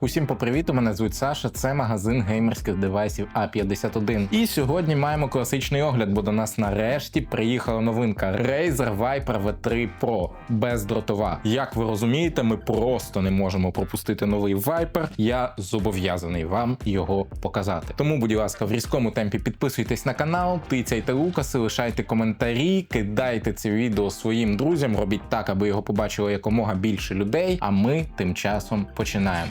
Усім попривіту, мене звуть Саша. Це магазин геймерських девайсів А51. І сьогодні маємо класичний огляд, бо до нас нарешті приїхала новинка Razer Viper V3 Pro бездротова. Як ви розумієте, ми просто не можемо пропустити новий Viper. Я зобов'язаний вам його показати. Тому, будь ласка, в різкому темпі підписуйтесь на канал, тицяйте лукаси, лишайте коментарі, кидайте це відео своїм друзям. Робіть так, аби його побачило якомога більше людей. А ми тим часом починаємо.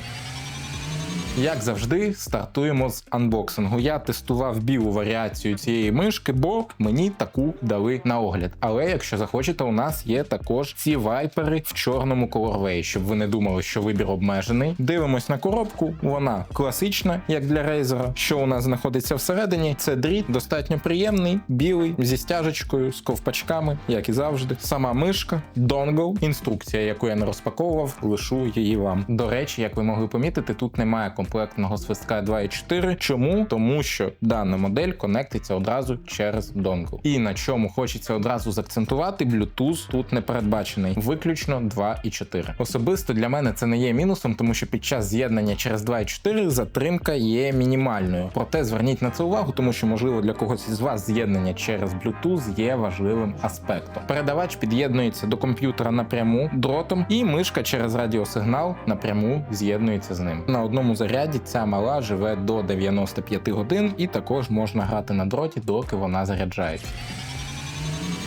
Як завжди, стартуємо з анбоксингу. Я тестував білу варіацію цієї мишки, бо мені таку дали на огляд. Але якщо захочете, у нас є також ці вайпери в чорному колорвеї, щоб ви не думали, що вибір обмежений. Дивимось на коробку, вона класична, як для рейзера. Що у нас знаходиться всередині? Це дріт, достатньо приємний, білий, зі стяжечкою, з ковпачками, як і завжди. Сама мишка, донгл, інструкція, яку я не розпаковував, лишу її вам. До речі, як ви могли помітити, тут немає комплектного свистка 2.4. Чому? Тому що дана модель конектиться одразу через донгл. І на чому хочеться одразу заакцентувати, Bluetooth тут не передбачений, виключно 2.4. Особисто для мене це не є мінусом, тому що під час з'єднання через 2.4 затримка є мінімальною. Проте зверніть на це увагу, тому що можливо для когось із вас з'єднання через Bluetooth є важливим аспектом. Передавач під'єднується до комп'ютера напряму дротом, і мишка через радіосигнал напряму з'єднується з ним. На одному заряді ця мала живе до 95 годин, і також можна грати на дроті, доки вона заряджається.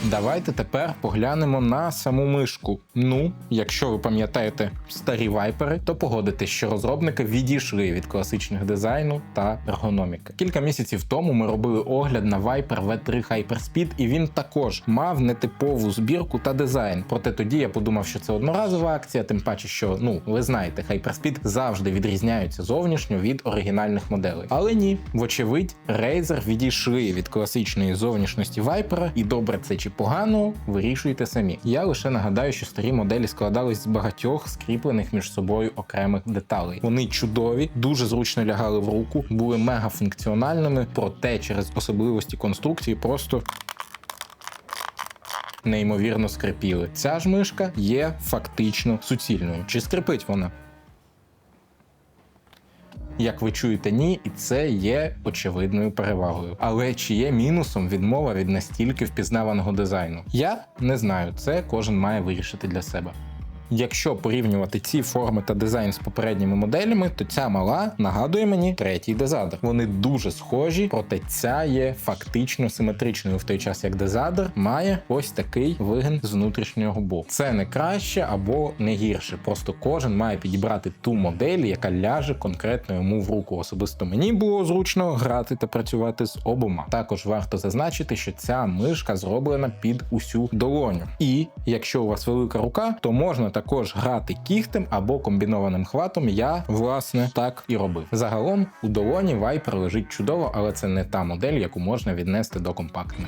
Давайте тепер поглянемо на саму мишку. Ну, якщо ви пам'ятаєте старі вайпери, то погодитесь, що розробники відійшли від класичних дизайну та ергономіки. Кілька місяців тому ми робили огляд на Viper V3 Hyperspeed, і він також мав нетипову збірку та дизайн. Проте тоді я подумав, що це одноразова акція, тим паче, що ну ви знаєте, Hyperspeed завжди відрізняються зовнішньо від оригінальних моделей. Але ні, вочевидь, Razer відійшли від класичної зовнішності Viper, і добре це чи погано, вирішуйте самі. Я лише нагадаю, що старі моделі складались з багатьох скріплених між собою окремих деталей. Вони чудові, дуже зручно лягали в руку, були мега функціональними, проте через особливості конструкції просто. Неймовірно скрипіли. Ця ж мишка є фактично суцільною. Чи скрипить вона? Як ви чуєте, ні, і це є очевидною перевагою. Але чи є мінусом відмова від настільки впізнаваного дизайну? Я не знаю, це кожен має вирішити для себе. Якщо порівнювати ці форми та дизайн з попередніми моделями, то ця мала нагадує мені третій дезадр. Вони дуже схожі, проте ця є фактично симетричною в той час, як дезадр має ось такий вигин з внутрішнього боку. Це не краще або не гірше. Просто кожен має підібрати ту модель, яка ляже конкретно йому в руку. Особисто мені було зручно грати та працювати з обома. Також варто зазначити, що ця мишка зроблена під усю долоню. І якщо у вас велика рука, то можна також грати кігтем або комбінованим хватом. Я власне так і робив. Загалом у долоні вайпер лежить чудово, але це не та модель, яку можна віднести до компактних.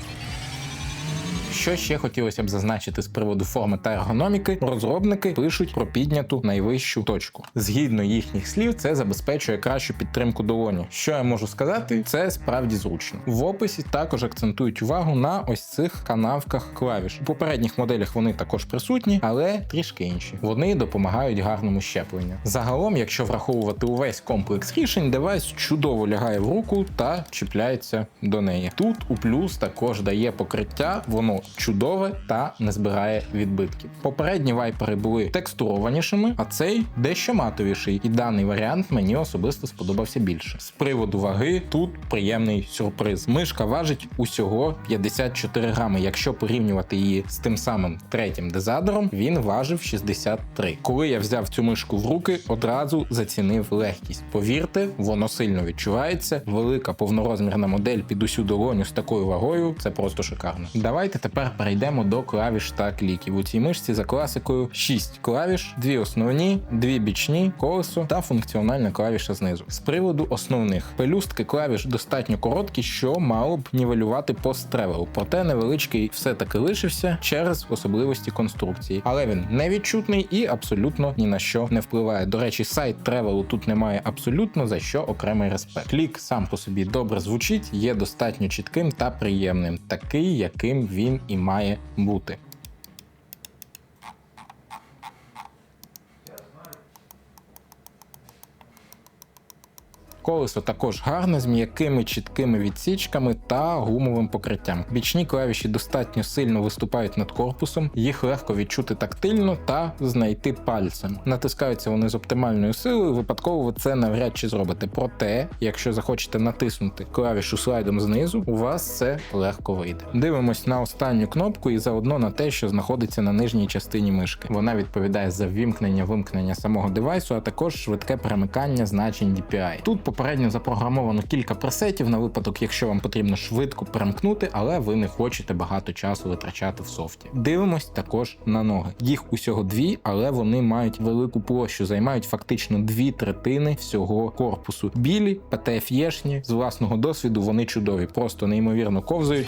Що ще хотілося б зазначити з приводу форми та ергономіки, розробники пишуть про підняту найвищу точку. Згідно їхніх слів, це забезпечує кращу підтримку долоні. Що я можу сказати, це справді зручно. В описі також акцентують увагу на ось цих канавках клавіш. У попередніх моделях вони також присутні, але трішки інші. Вони допомагають гарному щепленню. Загалом, якщо враховувати увесь комплекс рішень, девайс чудово лягає в руку та чіпляється до неї. Тут у плюс також дає покриття, воно чудове та не збирає відбитків. Попередні вайпери були текстурованішими, а цей дещо матовіший, і даний варіант мені особисто сподобався більше. З приводу ваги тут приємний сюрприз. Мишка важить усього 54 грами. Якщо порівнювати її з тим самим третім дезадером, він важив 63. Коли я взяв цю мишку в руки, одразу зацінив легкість. Повірте, воно сильно відчувається. Велика повнорозмірна модель під усю долоню з такою вагою це просто шикарно. Давайте тепер перейдемо до клавіш та кліків. У цій мишці за класикою 6 клавіш, дві основні, дві бічні, колесо та функціональна клавіша знизу. З приводу основних пелюстки клавіш достатньо короткі, що мало б нівелювати пост тревел. Проте невеличкий все-таки лишився через особливості конструкції, але він невідчутний і абсолютно ні на що не впливає. До речі, сайт тревелу тут немає абсолютно за що окремий респект. Клік сам по собі добре звучить, є достатньо чітким та приємним, такий, яким він і має бути. Колесо також гарне з м'якими чіткими відсічками та гумовим покриттям. Бічні клавіші достатньо сильно виступають над корпусом, їх легко відчути тактильно та знайти пальцем. Натискаються вони з оптимальною силою, випадково ви це навряд чи зробите. Проте, якщо захочете натиснути клавішу слайдом знизу, у вас це легко вийде. Дивимось на останню кнопку і заодно на те, що знаходиться на нижній частині мишки. Вона відповідає за ввімкнення вимкнення самого девайсу, а також швидке перемикання значень DPI. Тут попередньо запрограмовано кілька пресетів на випадок, якщо вам потрібно швидко перемкнути, але ви не хочете багато часу витрачати в софті. Дивимось також на ноги. Їх усього дві, але вони мають велику площу, займають фактично дві третини всього корпусу. Білі, ПТФ-єшні, з власного досвіду вони чудові, просто неймовірно ковзають.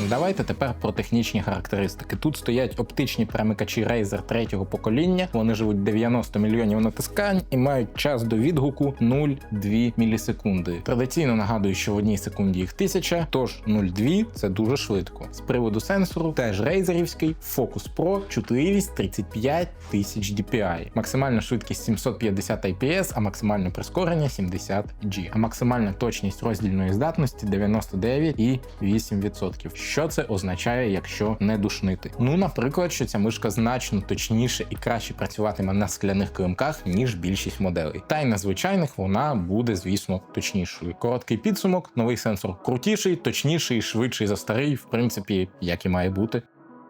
Давайте тепер про технічні характеристики. Тут стоять оптичні перемикачі Razer третього покоління. Вони живуть 90 мільйонів натискань і мають час до відгуку 0,2 мілісекунди. Традиційно нагадую, що в одній секунді їх 1000, тож 0,2 це дуже швидко. З приводу сенсору теж рейзерівський Focus Pro, чутливість 35 тисяч DPI, максимальна швидкість 750 IPS, а максимальне прискорення 70 G, а максимальна точність роздільної здатності 99,8%. Що це означає, якщо не душнити? Ну, наприклад, що ця мишка значно точніше і краще працюватиме на скляних килимках, ніж більшість моделей. Та й на звичайних вона буде, звісно, точнішою. Короткий підсумок, новий сенсор крутіший, точніший, швидший за старий, в принципі, як і має бути.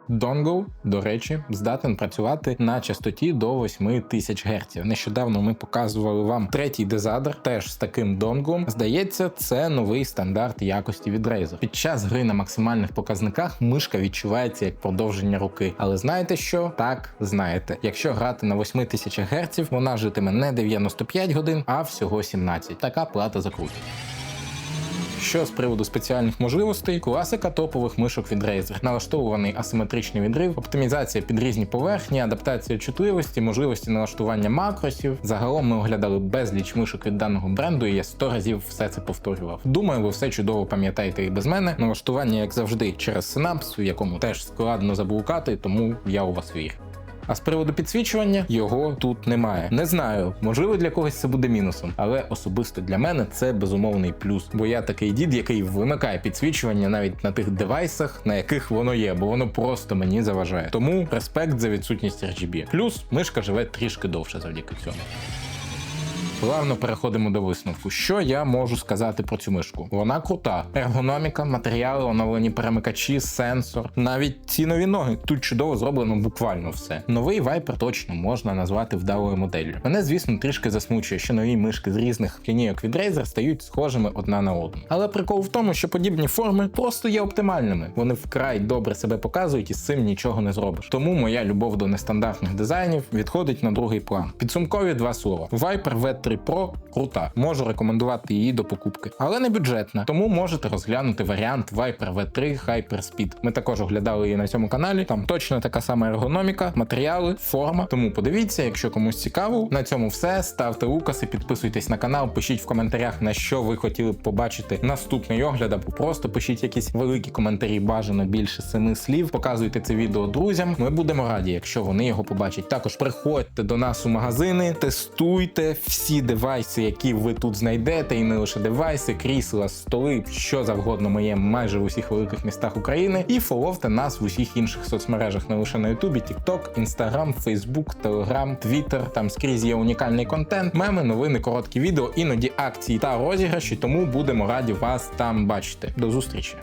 Dongle, до речі, здатен працювати на частоті до 8000 Гц. Нещодавно ми показували вам третій дезадр, теж з таким донглом. Здається, це новий стандарт якості від Razer. Під час гри на максимальних показниках мишка відчувається як продовження руки. Але знаєте що? Так, знаєте. Якщо грати на 8000 Гц, вона житиме не 95 годин, а всього 17. Така плата за крутість. Що з приводу спеціальних можливостей, класика топових мишок від Razer. налаштований асиметричний відрив, оптимізація під різні поверхні, адаптація чутливості, можливості налаштування макросів. Загалом ми оглядали безліч мишок від даного бренду, і я 100 разів все це повторював. Думаю, ви все чудово пам'ятаєте і без мене. Налаштування, як завжди, через синапс, в якому теж складно заблукати, тому я у вас вірю. А з приводу підсвічування його тут немає. Не знаю, можливо для когось це буде мінусом, але особисто для мене це безумовний плюс. Бо я такий дід, який вимикає підсвічування навіть на тих девайсах, на яких воно є, бо воно просто мені заважає. Тому респект за відсутність RGB. Плюс мишка живе трішки довше завдяки цьому. Плавно переходимо до висновку. Що я можу сказати про цю мишку? Вона крута. Ергономіка, матеріали, оновлені перемикачі, сенсор, навіть ці нові ноги. Тут чудово зроблено буквально все. Новий Viper точно можна назвати вдалою моделлю. Мене, звісно, трішки засмучує, що нові мишки з різних лінійок від Razer стають схожими одна на одну. Але прикол в тому, що подібні форми просто є оптимальними. Вони вкрай добре себе показують і з цим нічого не зробиш. Тому моя любов до нестандартних дизайнів відходить на другий план. Підсумкові два слова: Viper V3 Pro крута. Можу рекомендувати її до покупки, але не бюджетна. Тому можете розглянути варіант Viper V3 Hyperspeed. Ми також оглядали її на цьому каналі. Там точно така сама ергономіка, матеріали, форма. Тому подивіться, якщо комусь цікаво. На цьому все. Ставте лукаси, підписуйтесь на канал, пишіть в коментарях, на що ви хотіли б побачити наступний огляд, або просто пишіть якісь великі коментарі, бажано більше семи слів. Показуйте це відео друзям. Ми будемо раді, якщо вони його побачать. Також приходьте до нас у магазини, тестуйте всі девайси, які ви тут знайдете, і не лише девайси, крісла, столи, що завгодно моє майже в усіх великих містах України. І фоловте нас в усіх інших соцмережах, не лише на Ютубі, TikTok, Instagram, Facebook, Telegram, Twitter. Там скрізь є унікальний контент, меми, новини, короткі відео, іноді акції та розіграші. Тому будемо раді вас там бачити. До зустрічі!